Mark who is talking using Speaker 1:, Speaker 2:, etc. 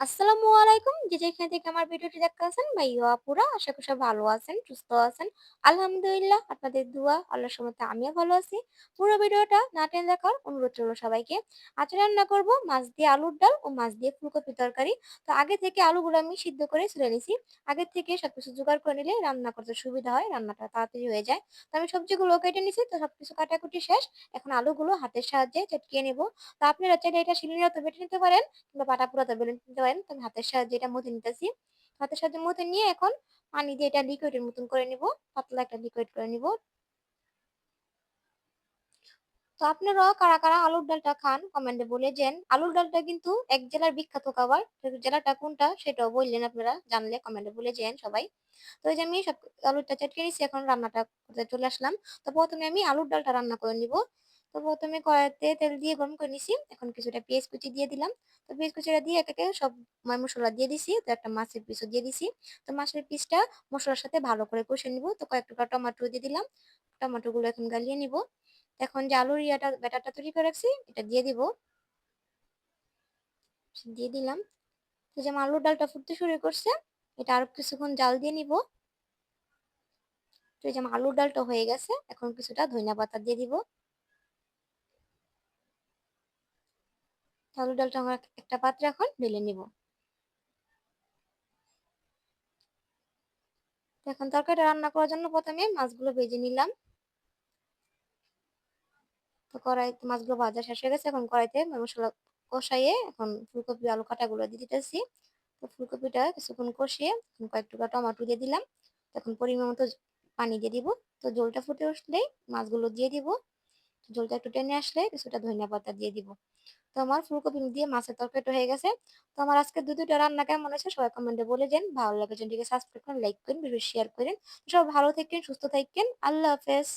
Speaker 1: আসসালামু আলাইকুম। যে থেকে আমার ভিডিওটি আপুরা, আশা করি সব ভালো আছেন, সুস্থ আছেন। আলহামদুলিল্লাহ, আপনাদের দোয়া সমতে আমিও ভালো আছি। পুরো ভিডিওটা না দেখার অনুরোধ সবাইকে। আজ রান্না করব মাছ দিয়ে আলুর ডাল ও মাছ দিয়ে ফুলকপি তরকারি। তো আগে থেকে আলুগুলো আমি সিদ্ধ করে চলে নিছি। আগে থেকে সবকিছু জোগাড় করে নিলে রান্না করতে সুবিধা হয়, রান্নাটা তাড়াতাড়ি হয়ে যায়। তো আমি সবজিগুলো কেটে নিছি, তো সবকিছু কাটাকুটি শেষ। এখন আলুগুলো হাতের সাহায্যে চটকিয়ে নেব। তো আপনারা চাইলে এটা শিলিনাতে বেটে নিতে পারেন কিংবা পাটা পুরাতে বেলে নিতে পারেন তো হাতের সাহায্যে এটা মথে নিতেছি। হাতের সাহায্যে মথে নিয়ে এখন পানি দিয়ে এটা লিকুইডের মতন করে নিব, পাতলা একটা লিকুইড করে নিব। তো আপনারা কারা কারা আলুর ডালটা খান কমেন্টে বলে যেন। আলুর ডালটা কিন্তু এক জেলার বিখ্যাত খাবার। জেলাটা কোনটা সেটাও বললেন আপনারা, জানলে কমেন্টে বলে যেন সবাই। তো এই যে আমি সব আলুটা চটকে নিচ্ছি এখন রান্নাটা করতে চলে আসলাম। তো প্রথমে আমি আলুর ডালটা রান্না করে নিব। তো প্রথমে কড়াইতে তেল দিয়ে গরম করে নিছি। এখন কিছুটা পেঁয়াজ কুচি দিয়ে দিলাম। তো পেঁয়াজ কুচিটা দিয়ে একে সব মশলা দিয়ে দিছি। তো একটা মাছের পিসও দিয়ে দিছি। তো মাছের পিসটা মশলার সাথে ভালো করে কষে নিব। তো কয়েক টুকরা টমেটো দিয়ে দিলাম। টমেটো গুলো এখন গালিয়ে নিব। এখন যে আলুর ইয়াটা, ব্যাটারটা তৈরি করে রাখছি, এটা দিয়ে দিব। দিয়ে দিলাম। তো যেমন আলুর ডালটা ফুটতে শুরু করছে, এটা আর কিছুক্ষণ জাল দিয়ে নিব। তো যেমন আলুর ডালটা হয়ে গেছে, এখন কিছুটা ধনিয়া পাতা দিয়ে দিব। আলুর ডালটা আমরা একটা পাত্রে এখন ঢেলে নিব। এখন তরকারিটা রান্না করার জন্য প্রথমে মাছগুলো ভেজে নিলাম। তো কড়াইতে মাছগুলো ভাজা শেষ হয়ে গেছে, এখন কড়াইতে মশলা কষাইয়ে এখন ফুলকপি, আলু কাটাগুলো দিয়ে দিতেছি। তো ফুলকপিটা কিছুক্ষণ কষিয়ে কয়েক টুকরা টমেটো দিয়ে দিলাম। তখন পরিমাণ মতো পানি দিয়ে দিব। তো জলটা ফুটে উঠলেই মাছগুলো দিয়ে দিব। জলটা একটু টেনে আসলে কিছুটা ধনিয়া পাতা দিয়ে দিব। তো আমার ফুলকপি দিয়ে মাছের তরকারিটা হয়ে গেছে। তো আমার আজকে দু দুটো রান্না কেমন হয়েছে সবাই কমেন্টে বলে যান ভালো লাগে চ্যানেলটিকে সাবস্ক্রাইব করেন লাইক করেন, ভিডিও শেয়ার করেন। সব ভালো থাকেন সুস্থ থাকেন আল্লাহ হাফেজ।